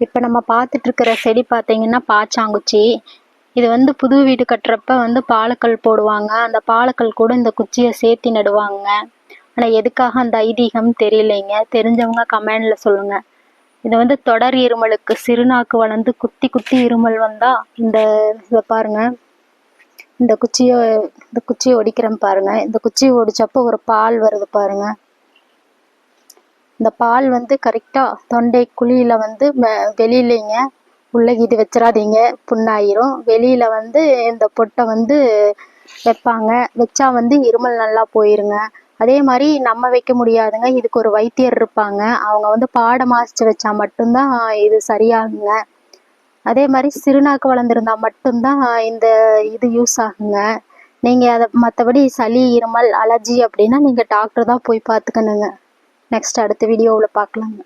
இப்போ நம்ம பார்த்துட்ருக்கிற செடி பார்த்தீங்கன்னா பாச்சாங்குச்சி. இது வந்து புது வீடு கட்டுறப்ப வந்து பாலக்கல் போடுவாங்க. அந்த பாலக்கல் கூட இந்த குச்சியை சேர்த்தி நடுவாங்க. ஆனால் எதுக்காக அந்த ஐதீகம் தெரியலைங்க. தெரிஞ்சவங்க கமெண்டில் சொல்லுங்கள் இது வந்து தொடர் இருமலுக்கு சிறுநாக்கு வளர்ந்து குத்தி குத்தி இருமல் வந்தால் இந்த இதை பாருங்க. இந்த குச்சியை இந்த குச்சியை ஒடிக்கிறேன் பாருங்கள் இந்த குச்சியை ஒடிச்சப்போ ஒரு பால் வருது பாருங்கள் இந்த பால் வந்து கரெக்டாக தொண்டை குழியில் வந்து வெளியிலைங்க. உள்ளே இது வச்சிடாதீங்க புண்ணாயிரும். வெளியில் வந்து இந்த பொட்டை வந்து வைப்பாங்க. வச்சா வந்து இருமல் நல்லா போயிருங்க. அதே மாதிரி நம்ம வைக்க முடியாதுங்க. இதுக்கு ஒரு வைத்தியர் இருப்பாங்க. அவங்க வந்து பாடம் மாசிச்சு வச்சா மட்டும்தான் இது சரியாகுங்க. அதே மாதிரி சிறுநாக்கு வளர்ந்துருந்தா மட்டும்தான் இந்த இது யூஸ் ஆகுங்க. நீங்கள் அதை மற்றபடி சளி இருமல் அலர்ஜி அப்படின்னா நீங்கள் டாக்டர் தான் போய் பார்த்துக்கணுங்க. நெக்ஸ்ட் அடுத்த வீடியோவில் பார்க்கலாங்க